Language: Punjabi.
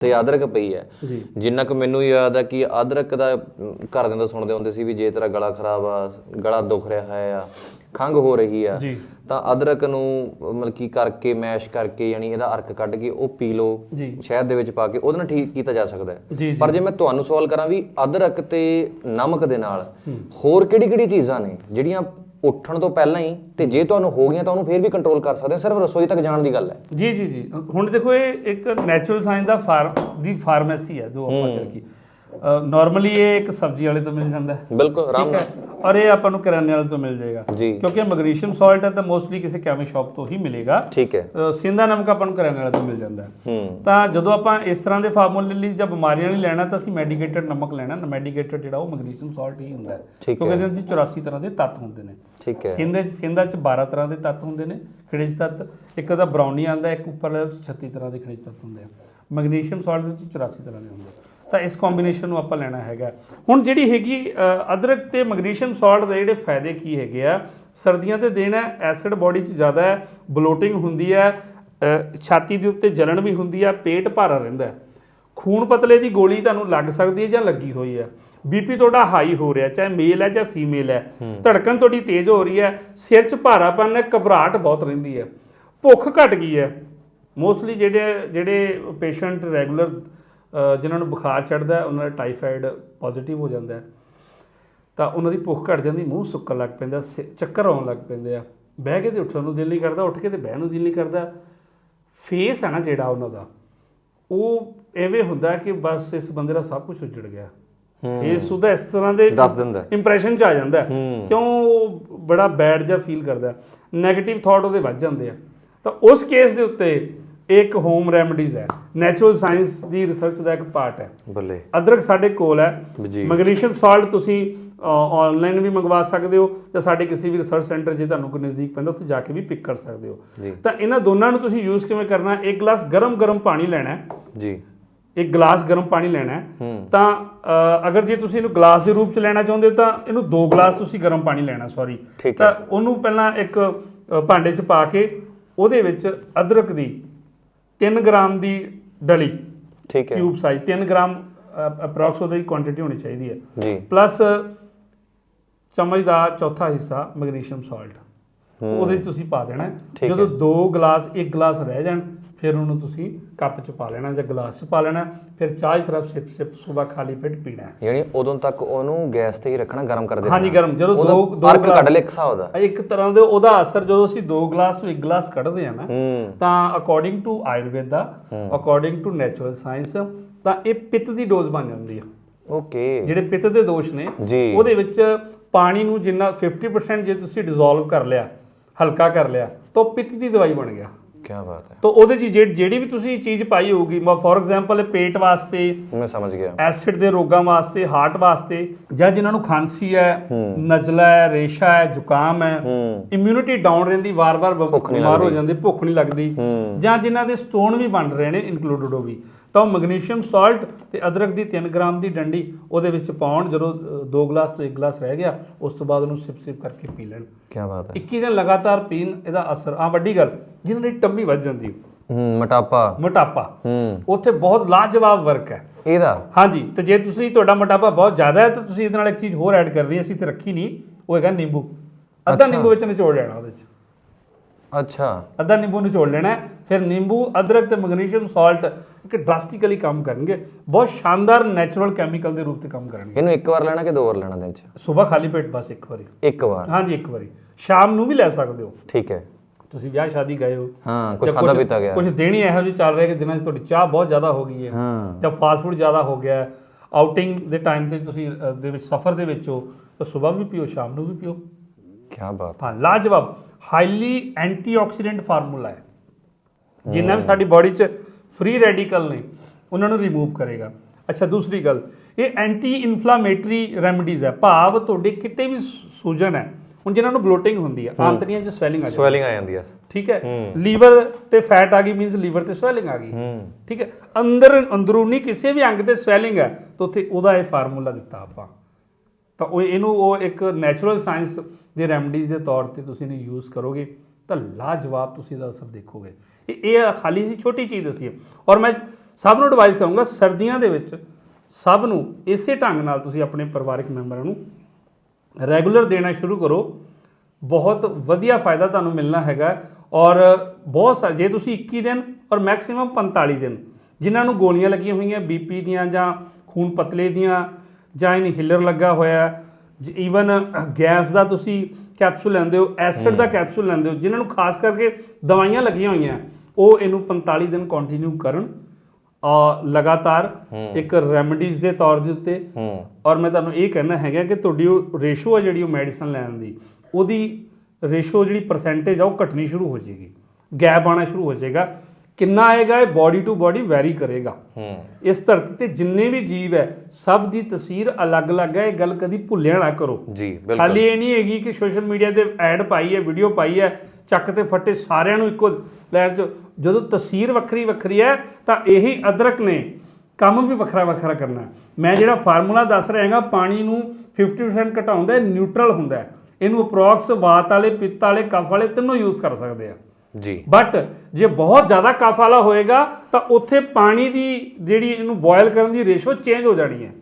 ਤੇ ਅਦਰਕ ਪਈ ਹੈ। ਜਿੰਨਾ ਕੁ ਮੈਨੂੰ ਯਾਦ ਹੈ ਕਿ ਅਦਰਕ ਦਾ ਅਮ, ਘਰਦਿਆਂ ਤੋਂ ਸੁਣਦੇ ਹੁੰਦੇ ਸੀ ਵੀ ਜੇ ਤੇਰਾ ਗਲਾ ਖਰਾਬ ਆ ਗਲਾ ਦੁਖ ਰਿਹਾ ਹੈ ਆ ਖੰਘ ਹੋ ਰਹੀ ਆ ਤਾਂ ਅਦਰਕ ਨੂੰ ਮਤਲਬ ਕੀ ਕਰਕੇ ਮੈਸ਼ ਕਰਕੇ ਯਾਨੀ ਇਹਦਾ ਅਰਕ ਕੱਢ ਕੇ ਉਹ ਪੀ ਲਓ ਜੀ। ਸ਼ਹਿਦ ਦੇ ਵਿੱਚ ਪਾ ਕੇ ਉਹਦੇ ਨਾਲ ਠੀਕ ਕੀਤਾ ਜਾ ਸਕਦਾ ਹੈ। ਪਰ ਜੇ ਮੈਂ ਤੁਹਾਨੂੰ ਸਵਾਲ ਕਰਾਂ ਵੀ ਅਦਰਕ ਤੇ ਨਮਕ ਦੇ ਨਾਲ ਹੋਰ ਕਿਹੜੀ-ਕਿਹੜੀ ਚੀਜ਼ਾਂ ਨੇ ਜਿਹੜੀਆਂ ਉੱਠਣ ਤੋਂ ਪਹਿਲਾਂ ਹੀ ਤੇ ਜੇ ਤੁਹਾਨੂੰ ਹੋ ਗਈਆਂ ਤਾਂ ਉਹਨੂੰ ਫੇਰ ਵੀ ਕੰਟਰੋਲ ਕਰ ਸਕਦੇ ਹੋ। ਸਿਰਫ ਰਸੋਈ ਤੱਕ ਜਾਣ ਦੀ ਗੱਲ ਹੈ। ਜੀ ਜੀ ਜੀ। ਹੁਣ ਦੇਖੋ ਇਹ ਇੱਕ ਨੈਚੁਰਲ ਸਾਇੰਸ ਦਾ ਫਾਰਮ ਦੀ ਫਾਰਮੇਸੀ ਹੈ ਜੋ ਆਪਾਂ ਕਰ ਕੀ ਨਾਰਮਲੀ ਇਹ ਇੱਕ ਸਬਜ਼ੀ ਵਾਲੇ ਤੋਂ ਮਿਲ ਜਾਂਦਾ ਹੈ। ਬਿਲਕੁਲ ਆਰਾਮ ਔਰ ਇਹ ਆਪਾਂ ਨੂੰ ਕਰਿਆਨੇ ਵਾਲੇ ਤੋਂ ਮਿਲ ਜਾਏਗਾ। ਕਿਉਂਕਿ ਮੈਗਨੀਸ਼ੀਅਮ ਸਾਲਟ ਹੈ ਤਾਂ ਮੋਸਟਲੀ ਕਿਸੇ ਕੈਮੀ ਸ਼ਾਪ ਤੋਂ ਹੀ ਮਿਲੇਗਾ। ਠੀਕ ਹੈ। ਸਿੰਦਾ ਨਮਕ ਆਪਾਂ ਨੂੰ ਕਰਿਆਨੇ ਵਾਲੇ ਤੋਂ ਮਿਲ ਜਾਂਦਾ ਹੈ। ਤਾਂ ਜਦੋਂ ਆਪਾਂ ਇਸ ਤਰ੍ਹਾਂ ਦੇ ਫਾਰਮੂਲੇ ਲਈ ਜਾਂ ਬਿਮਾਰੀਆਂ ਲਈ ਲੈਣਾ ਤਾਂ ਅਸੀਂ ਮੈਡੀਕੇਟਡ ਨਮਕ ਲੈਣਾ। ਮੈਡੀਕੇਟਡ ਜਿਹੜਾ ਉਹ ਮੈਗਨੀਸ਼ੀਅਮ ਸਾਲਟ ਹੀ ਹੁੰਦਾ ਹੈ। ਕਿਉਂਕਿ ਇਹਦੇ ਵਿੱਚ 84 ਤਰ੍ਹਾਂ ਦੇ ਤੱਤ ਹੁੰਦੇ ਨੇ। ਠੀਕ ਹੈ। ਚ ਸਿੰਦਾ ਚ 12 ਤਰ੍ਹਾਂ ਦੇ ਤੱਤ ਹੁੰਦੇ ਨੇ ਖਣਿਜ ਤੱਤ। ਇੱਕ ਦਾ ਬ੍ਰਾਊਨੀ ਆਂਦਾ ਇੱਕ ਉੱਪਰ ਲੈਵਲ 'ਚ 36 ਤਰ੍ਹਾਂ ਦੇ ਖਣਿਜ ਤੱਤ ਹੁੰਦੇ ਆ। ਮੈਗਨੀਸ਼ੀਅਮ ਸਾਲਟ ਵਿੱਚ 84 ਤਰ੍ਹਾਂ ਦੇ ਹੁੰਦੇ ਆ। ਤਾਂ ਇਸ ਕੰਬੀਨੇਸ਼ਨ ਨੂੰ ਆਪਾਂ ਲੈਣਾ ਹੈਗਾ। ਹੁਣ ਜਿਹੜੀ ਹੈਗੀ ਅਦਰਕ ਤੇ ਮੈਗਨੀਸ਼ੀਅਮ ਸਾਲਟ ਦੇ ਜਿਹੜੇ ਫਾਇਦੇ ਕੀ ਹੈਗੇ ਆ? ਸਰਦੀਆਂ ਦੇ ਦਿਨ ਹੈ ਐਸਿਡ ਬਾਡੀ 'ਚ ਜ਼ਿਆਦਾ ਹੈ ਬਲੋਟਿੰਗ ਹੁੰਦੀ ਹੈ ਛਾਤੀ ਦੇ ਉੱਤੇ ਜਲਣ ਵੀ ਹੁੰਦੀ ਹੈ ਪੇਟ ਭਾਰਾ ਰਹਿੰਦਾ ਹੈ। ਖੂਨ ਪਤਲੇ ਦੀ ਗੋਲੀ ਤੁਹਾਨੂੰ ਲੱਗ ਸਕਦੀ ਹੈ ਜਾਂ ਲੱਗੀ ਹੋਈ ਹੈ। ਬੀਪੀ ਤੁਹਾਡਾ ਹਾਈ ਹੋ ਰਿਹਾ ਚਾਹੇ ਮੇਲ ਹੈ ਜਾਂ ਫੀਮੇਲ ਹੈ। ਧੜਕਣ ਤੁਹਾਡੀ ਤੇਜ਼ ਹੋ ਰਹੀ ਹੈ ਸਿਰ 'ਚ ਭਾਰਾਪਨ ਹੈ ਘਬਰਾਹਟ ਬਹੁਤ ਰਹਿੰਦੀ ਹੈ। ਭੁੱਖ ਘਟ ਗਈ ਹੈ। ਮੋਸਟਲੀ ਜਿਹੜੇ ਜਿਹੜੇ ਪੇਸ਼ੈਂਟ ਰੈਗੂਲਰ ਜਿਨ੍ਹਾਂ ਨੂੰ ਬੁਖਾਰ ਚੜਦਾ ਉਹਨਾਂ ਦਾ ਟਾਈਫਾਈਡ ਪੋਜ਼ਿਟਿਵ ਹੋ ਜਾਂਦਾ ਹੈ ਤਾਂ ਉਹਨਾਂ ਦੀ ਭੁੱਖ ਘਟ ਜਾਂਦੀ ਮੂੰਹ ਸੁੱਕਣ ਲੱਗ ਪੈਂਦਾ ਚੱਕਰ ਆਉਣ ਲੱਗ ਪੈਂਦੇ ਆ। ਬਹਿ ਕੇ ਤੇ ਉੱਠਣ ਨੂੰ ਦਿਲ ਨਹੀਂ ਕਰਦਾ ਉੱਠ ਕੇ ਤੇ ਬਹਿਣ ਨੂੰ ਦਿਲ ਨਹੀਂ ਕਰਦਾ। ਫੇਸ ਹੈ ਨਾ ਜਿਹੜਾ ਉਹਨਾਂ ਦਾ ਉਹ ਐਵੇਂ ਹੁੰਦਾ ਕਿ ਬਸ ਇਸ ਬੰਦੇ ਦਾ ਸਭ ਕੁਝ ਉੱਜੜ ਗਿਆ। ਫੇਸ ਉਹਦਾ ਇਸ ਤਰ੍ਹਾਂ ਦੇ ਦੱਸ ਦਿੰਦਾ। ਇੰਪ੍ਰੈਸ਼ਨ ਚ ਆ ਜਾਂਦਾ ਕਿਉਂ ਉਹ ਬੜਾ ਬੈਡ ਜਿਹਾ ਫੀਲ ਕਰਦਾ 네ਗੇਟਿਵ ਥਾਟ ਉਹਦੇ ਵੱਜ ਜਾਂਦੇ ਆ। ਤਾਂ ਉਸ ਕੇਸ ਦੇ ਉੱਤੇ ਇੱਕ ਹੋਮ ਰੈਮਡੀਜ਼ ਹੈ। ਨੈਚੁਰਲ ਸਾਇੰਸ ਦੀ ਰਿਸਰਚ ਦਾ ਇੱਕ ਪਾਰਟ ਹੈ। ਬੱਲੇ। ਅਦਰਕ ਸਾਡੇ ਕੋਲ ਹੈ। ਜੀ ਮੈਗਨੀਸ਼ੀਅਮ ਸਾਲਟ ਤੁਸੀਂ ਆਨਲਾਈਨ ਵੀ ਮੰਗਵਾ ਸਕਦੇ ਹੋ ਜਾਂ ਸਾਡੇ ਕਿਸੇ ਵੀ ਰਿਸਰਚ ਸੈਂਟਰ ਜੇ ਤੁਹਾਨੂੰ ਕੋਈ ਨਜ਼ਦੀਕ ਪੈਂਦਾ ਉੱਥੇ ਜਾ ਕੇ ਵੀ ਪਿਕ ਕਰ ਸਕਦੇ ਹੋ। ਜੀ। ਤਾਂ ਇਹਨਾਂ ਦੋਨਾਂ ਨੂੰ ਤੁਸੀਂ ਯੂਜ਼ ਕਿਵੇਂ ਕਰਨਾ ਹੈ? ਇੱਕ ਗਲਾਸ ਗਰਮ-ਗਰਮ ਪਾਣੀ ਲੈਣਾ ਹੈ। ਜੀ। ਇੱਕ ਗਲਾਸ ਗਰਮ ਪਾਣੀ ਲੈਣਾ ਹੈ। ਹੂੰ। ਤਾਂ ਅ, ਅਗਰ ਜੇ ਤੁਸੀਂ ਇਹਨੂੰ ਗਲਾਸ ਦੇ ਰੂਪ ਚ ਲੈਣਾ ਚਾਹੁੰਦੇ ਹੋ ਤਾਂ ਇਹਨੂੰ ਦੋ ਗਲਾਸ ਤੁਸੀਂ ਗਰਮ ਪਾਣੀ ਲੈਣਾ ਸੌਰੀ ਠੀਕ ਤਾਂ ਉਹਨੂੰ ਪਹਿਲਾਂ ਇੱਕ ਅ, ਭਾਂਡੇ 'ਚ ਪਾ ਕੇ ਉਹਦੇ ਵਿੱਚ ਅਦਰਕ ਦੀ 3 ਗ੍ਰਾਮ ਦੀ ਡਲੀ ਠੀਕ ਹੈ। ਕਿਊਬ ਸਾਈਜ਼ 3 ਗ੍ਰਾਮ ਅਪਰੋਕਸ ਉਹਦੀ ਕੁਆਂਟੀਟੀ ਹੋਣੀ ਚਾਹੀਦੀ ਹੈ। ਜੀ। ਪਲੱਸ ਚਮਚ ਦਾ ਚੌਥਾ ਹਿੱਸਾ ਮੈਗਨੀਸ਼ੀਅਮ ਸਾਲਟ ਉਹਦੇ 'ਚ ਤੁਸੀਂ ਪਾ ਦੇਣਾ ਜਦੋਂ ਦੋ ਗਲਾਸ ਇੱਕ ਗਲਾਸ ਰਹਿ ਜਾਣ ਫਿਰ ਉਹਨੂੰ ਤੁਸੀਂ ਕੱਪ 'ਚ ਪਾ ਲੈਣਾ ਜਾਂ ਗਲਾਸ 'ਚ ਪਾ ਲੈਣਾ ਫਿਰ ਚਾਹ ਦੀ ਤਰਫ ਸਿਪ ਸਿਪ ਸਵੇਰ ਖਾਲੀ ਪੇਟ ਪੀਣਾ ਹੈ। ਯਾਨੀ ਉਦੋਂ ਤੱਕ ਉਹਨੂੰ ਗੈਸ ਤੇ ਹੀ ਰੱਖਣਾ ਗਰਮ ਕਰਦੇ ਹਾਂਜੀ ਰਹਿਣਾ। ਗਰਮ। ਜਦੋਂ ਉਹਦਾ ਦੋ ਦੋ ਅਰਕ ਕੱਢ ਲੈ ਇੱਕ ਹਿਸਾਬ ਦਾ। ਇੱਕ ਤਰ੍ਹਾਂ ਦੇ ਉਹਦਾ ਅਸਰ ਜਦੋਂ ਅਸੀਂ ਦੋ ਗਲਾਸ ਤੋਂ ਇੱਕ ਗਲਾਸ ਕੱਢਦੇ ਆ ਨਾ ਤਾਂ according to Ayurveda according to natural science ਤਾਂ ਇਹ ਪਿੱਤ ਦੀ ਡੋਜ਼ ਬਣ ਜਾਂਦੀ ਆ। ਓਕੇ। ਜਿਹੜੇ ਪਿੱਤ ਦੇ ਦੋਸ਼ ਨੇ ਉਹਦੇ ਵਿੱਚ ਪਾਣੀ ਨੂੰ ਜਿੰਨਾ 50% ਜੇ ਤੁਸੀਂ ਡਿਸੋਲਵ ਕਰ ਲਿਆ ਹਲਕਾ ਕਰ ਲਿਆ ਤਾਂ ਪਿੱਤ ਦੀ ਦਵਾਈ ਬਣ ਗਿਆ। ਕੀ ਬਾਤ ਹੈ। ਤਾਂ ਉਹਦੇ 'ਚ ਜਿਹੜੀ ਜਿਹੜੀ ਵੀ ਤੁਸੀਂ ਚੀਜ਼ ਪਾਈ ਹੋਊਗੀ ਫੋਰ ਐਗਜ਼ਾਮਪਲ ਪੇਟ ਵਾਸਤੇ ਮੈਂ ਸਮਝ ਗਿਆ। ਐਸਿਡ ਦੇ ਰੋਗਾਂ ਵਾਸਤੇ ਹਾਰਟ ਵਾਸਤੇ ਜਾਂ ਜਿਨ੍ਹਾਂ ਨੂੰ ਖਾਂਸੀ ਹੈ। ਨਜ਼ਲਾ ਹੈ ਰੇਸ਼ਾ ਹੈ ਜ਼ੁਕਾਮ ਹੈ ਇਮਿਊਨਿਟੀ ਡਾਊਨ ਰਹਿੰਦੀ ਵਾਰ-ਵਾਰ ਬਿਮਾਰ ਹੋ। ਜਾਂਦੇ ਭੁੱਖ ਨਹੀਂ ਲੱਗਦੀ ਜਾਂ ਜਿਨ੍ਹਾਂ ਦੇ ਸਟੋਨ ਵੀ ਬਣ ਰਹੇ ਨੇ ਇਨਕਲੂਡਡ ਉਹ ਵੀ। ਤਾਂ ਉਹ ਮੈਗਨੀਸ਼ੀਅਮ ਸਾਲਟ ਤੇ ਅਦਰਕ ਦੀ 3 ਗ੍ਰਾਮ ਦੀ ਡੰਡੀ ਉਹਦੇ ਵਿੱਚ ਪਾਉਣ ਜਦੋਂ 2 ਗਲਾਸ ਤੋਂ 1 ਗਲਾਸ ਰਹਿ ਗਿਆ ਉਸ ਤੋਂ ਬਾਅਦ ਉਹਨੂੰ ਸਿਪ ਸਿਪ ਕਰਕੇ ਪੀ ਲੈਣ। ਕੀ ਬਾਤ ਹੈ। 21 ਦਿਨ ਲਗਾਤਾਰ ਪੀਣ ਇਹਦਾ ਅਸਰ ਆ ਵੱਡੀ ਗੱਲ ਜਿਨ੍ਹਾਂ ਦੀ ਟੰਮੀ ਵੱਜ ਜਾਂਦੀ ਹੈ, ਮੋਟਾਪਾ। ਮੋਟਾਪਾ। ਹੂੰ। ਉੱਥੇ ਬਹੁਤ ਲਾਜਵਾਬ ਵਰਕ ਹੈ। ਇਹਦਾ? ਹਾਂਜੀ ਤੇ ਜੇ ਤੁਸੀਂ ਤੁਹਾਡਾ ਮੋਟਾਪਾ ਬਹੁਤ ਜ਼ਿਆਦਾ ਹੈ ਤਾਂ ਤੁਸੀਂ ਇਹਦੇ ਨਾਲ ਇੱਕ ਚੀਜ਼ ਹੋਰ ਐਡ ਕਰਨੀ ਹੈ ਅਸੀਂ ਤੇ ਰੱਖੀ ਨਹੀਂ ਉਹ ਹੈਗਾ ਨਿੰਬੂ। ਅੱਧਾ। ਨਿੰਬੂ ਵਿੱਚ ਨਿਚੋੜ ਲੈਣਾ ਉਹਦੇ 'ਚ ਅੱਛਾ। ਅੱਧਾ ਨਿੰਬੂ ਨਿਚੋੜ ਲੈਣਾ ਹੈ, ਫਿਰ ਨਿੰਬੂ ਅਦਰਕ ਤੇ ਮੈਗਨੀਸ਼ੀਅਮ ਸਾਲਟ ਇੱਕ ਡਰਾਸਟਿਕਲੀ ਕੰਮ ਕਰਨਗੇ। ਬਹੁਤ ਸ਼ਾਨਦਾਰ ਨੈਚੁਰਲ ਕੈਮੀਕਲ ਦੇ ਰੂਪ ਤੇ ਕੰਮ ਕਰਨਗੇ। ਇਹਨੂੰ ਇੱਕ ਵਾਰ ਲੈਣਾ ਕਿ ਦੋ ਵਾਰ ਲੈਣਾ ਦਿਨ ਚ? ਸਵੇਰ ਖਾਲੀ ਪੇਟ ਬਸ ਇੱਕ ਵਾਰੀ। ਇੱਕ ਵਾਰ? ਹਾਂਜੀ ਇੱਕ ਵਾਰੀ। ਸ਼ਾਮ ਨੂੰ ਵੀ ਲੈ ਸਕਦੇ ਹੋ। ਠੀਕ ਹੈ। ਤੁਸੀਂ ਵਿਆਹ ਸ਼ਾਦੀ ਗਏ ਹੋ। ਹਾਂ ਕੁਝ ਜਾਂ ਖਾਦਾ ਪੀਤਾ ਗਿਆ। ਕੁਝ ਦਿਨ ਹੀ ਇਹੋ ਜਿਹੇ ਚੱਲ ਰਹੇ ਕਿ ਦਿਨਾਂ 'ਚ ਤੁਹਾਡੀ ਚਾਹ ਬਹੁਤ ਜ਼ਿਆਦਾ ਹੋ ਗਈ ਹੈ। ਹਾਂ। ਜਾਂ ਫਾਸਟ ਫੂਡ ਜ਼ਿਆਦਾ ਹੋ ਗਿਆ। ਆਊਟਿੰਗ ਦੇ ਟਾਈਮ ਤੇ ਤੁਸੀਂ ਅ, ਦੇ ਵਿੱਚ ਸਫ਼ਰ ਦੇ ਵਿੱਚ ਹੋ ਤਾਂ ਸਵੇਰ ਵੀ ਪੀਓ ਸ਼ਾਮ ਨੂੰ ਵੀ ਪੀਓ। ਕੀ ਬਾਤ। ਹਾਂ ਲਾਜਵਾਬ। ਹਾਈਲੀ ਐਂਟੀਆਕਸੀਡੈਂਟ ਫਾਰਮੂਲਾ ਹੈ। ਜਿੰਨਾ ਵੀ ਸਾਡੀ ਬਾਡੀ 'ਚ ਫ੍ਰੀ ਰੈਡੀਕਲ ਨੇ ਉਹਨਾਂ ਨੂੰ ਰਿਮੂਵ ਕਰੇਗਾ। ਅੱਛਾ ਦੂਸਰੀ ਗੱਲ ਇਹ ਐਂਟੀ ਇਨਫਲਾਮੇਟਰੀ ਰੈਮਡੀਜ਼ ਹੈ। ਭਾਵ ਤੁਹਾਡੇ ਕਿਤੇ ਵੀ ਸੂਜਨ ਹੈ ਹੁਣ ਜਿਨ੍ਹਾਂ ਨੂੰ ਬਲੋਟਿੰਗ ਹੁੰਦੀ ਹੈ ਆਂਤੜੀਆਂ 'ਚ ਸਵੈਲਿੰਗ ਆ ਜਾਂਦੀ ਹੈ। ਸਵੈਲਿੰਗ ਆ ਜਾਂਦੀ ਆ ਠੀਕ ਹੈ? ਹੂੰ। ਲੀਵਰ ਤੇ ਫੈਟ ਆ ਗਈ ਮੀਨਸ ਲੀਵਰ ਤੇ ਸਵੈਲਿੰਗ ਆ ਗਈ। ਹੂੰ। ਠੀਕ ਹੈ? ਅੰਦਰ ਅੰਦਰੂਨੀ ਕਿਸੇ ਵੀ ਅੰਗ ਤੇ ਸਵੈਲਿੰਗ ਹੈ ਤਾਂ ਉੱਥੇ ਉਹਦਾ ਇਹ ਫਾਰਮੂਲਾ ਦਿੱਤਾ ਆਪਾਂ। ਤਾਂ ਉਹ ਇਹਨੂੰ ਉਹ ਇੱਕ ਨੈਚੁਰਲ ਸਾਇੰਸ ਦੇ ਰੈਮਡੀਜ਼ ਦੇ ਤੌਰ ਤੇ ਤੁਸੀਂ ਇਹਨੂੰ ਯੂਜ਼ ਕਰੋਗੇ, ਤਾਂ ਲਾਜਵਾਬ ਤੁਸੀਂ ਇਹਦਾ ਅਸਰ ਦੇਖੋਗੇ। ਇਹ ਖਾਲੀ ਸੀ ਛੋਟੀ ਚੀਜ਼ ਦਸੀ ਔਰ ਮੈਂ ਸਭ ਨੂੰ ਐਡਵਾਈਸ ਕਰੂੰਗਾ ਸਰਦੀਆਂ ਦੇ ਵਿੱਚ ਸਭ ਨੂੰ ਇਸੇ ਢੰਗ ਨਾਲ ਤੁਸੀਂ ਆਪਣੇ ਪਰਿਵਾਰਕ ਮੈਂਬਰਾਂ ਨੂੰ ਰੈਗੂਲਰ ਦੇਣਾ ਸ਼ੁਰੂ ਕਰੋ। ਬਹੁਤ ਵਧੀਆ ਫਾਇਦਾ ਤੁਹਾਨੂੰ ਮਿਲਣਾ ਹੈਗਾ। ਔਰ ਬਹੁਤ ਸਾ, ਜੇ ਤੁਸੀਂ 21 ਦਿਨ ਔਰ ਮੈਕਸਿਮਮ 45 ਦਿਨ ਜਿਨ੍ਹਾਂ ਨੂੰ ਗੋਲੀਆਂ ਲੱਗੀਆਂ ਹੋਈਆਂ ਬੀਪੀ ਦੀਆਂ ਜਾਂ ਖੂਨ ਪਤਲੇ ਦੀਆਂ ਜਾਂ ਇਨਹੇਲਰ ਲੱਗਾ ਹੋਇਆ ਈਵਨ ਗੈਸ ਦਾ ਤੁਸੀਂ ਕੈਪਸੂਲ ਲੈਂਦੇ ਹੋ ਐਸਿਡ ਦਾ ਕੈਪਸੂਲ ਲੈਂਦੇ ਹੋ ਜਿਨ੍ਹਾਂ ਨੂੰ ਖਾਸ ਕਰਕੇ ਦਵਾਈਆਂ ਲੱਗੀਆਂ ਹੋਈਆਂ ਉਹ ਇਹਨੂੰ 45 ਦਿਨ ਕੰਟੀਨਿਊ ਕਰਨ। ਔਰ ਲਗਾਤਾਰ ਇੱਕ ਰੈਮਡੀਜ਼ ਦੇ ਤੌਰ ਦੇ ਉੱਤੇ। ਔਰ ਮੈਂ ਤੁਹਾਨੂੰ ਇਹ ਕਹਿਣਾ ਹੈਗਾ ਕਿ ਤੁਹਾਡੀ ਉਹ ਰੇਸ਼ੋ ਆ ਜਿਹੜੀ ਉਹ ਮੈਡੀਸਨ ਲੈਣ ਦੀ ਉਹਦੀ ਰੇਸ਼ੋ ਜਿਹੜੀ ਪਰਸੈਂਟੇਜ ਆ ਉਹ ਘਟਣੀ ਸ਼ੁਰੂ ਹੋ ਜਾਏਗੀ। ਗੈਪ ਆਣਾ ਸ਼ੁਰੂ ਹੋ ਜਾਏਗਾ। ਕਿੰਨਾ ਆਏਗਾ ਇਹ ਬਾਡੀ ਟੂ ਬਾਡੀ ਵੈਰੀ ਕਰੇਗਾ। ਹੂੰ। ਇਸ ਧਰਤੀ ਤੇ ਜਿੰਨੇ ਵੀ ਜੀਵ ਹੈ ਸਭ ਦੀ ਤਸਵੀਰ ਅਲੱਗ-ਅਲੱਗ ਹੈ ਇਹ ਗੱਲ ਕਦੀ ਭੁੱਲਿਆ ਨਾ ਕਰੋ। ਜੀ ਬਿਲਕੁਲ। ਖਾਲੀ ਇਹ ਨਹੀਂ ਹੈਗੀ ਕਿ ਸੋਸ਼ਲ ਮੀਡੀਆ ਤੇ ਐਡ ਪਾਈ ਹੈ ਵੀਡੀਓ ਪਾਈ ਹੈ ਚੱਕ ਤੇ ਫੱਟੇ ਸਾਰਿਆਂ ਨੂੰ ਇੱਕੋ ਲੈਣ ਚ। ਜਦੋਂ ਤਸਵੀਰ ਵੱਖਰੀ ਵੱਖਰੀ ਹੈ ਤਾਂ ਇਹੀ ਅਦਰਕ ਨੇ। ਕੰਮ ਵੀ ਵੱਖਰਾ ਵੱਖਰਾ ਕਰਨਾ। ਮੈਂ ਜਿਹੜਾ ਫਾਰਮੂਲਾ ਦੱਸ ਰਿਹਾ ਹੈਗਾ ਪਾਣੀ ਨੂੰ 50% ਘਟਾਉਂਦਾ ਹੈ ਨਿਊਟਰਲ ਹੁੰਦਾ ਹੈ। ਇਹਨੂੰ ਅਪਰੋਕਸ ਵਾਤ ਵਾਲੇ ਪਿੱਤ ਵਾਲੇ ਕਫ ਵਾਲੇ ਤਿੰਨੋਂ ਯੂਜ਼ ਕਰ ਸਕਦੇ ਆ। ਜੀ। ਬਟ ਜੇ ਬਹੁਤ ਜ਼ਿਆਦਾ ਕਫ ਵਾਲਾ ਹੋਏਗਾ ਤਾਂ ਉੱਥੇ ਪਾਣੀ ਦੀ ਜਿਹੜੀ ਇਹਨੂੰ ਬੋਇਲ ਕਰਨ ਦੀ ਰੇਸ਼ੋ ਚੇਂਜ ਹੋ ਜਾਣੀ ਹੈ।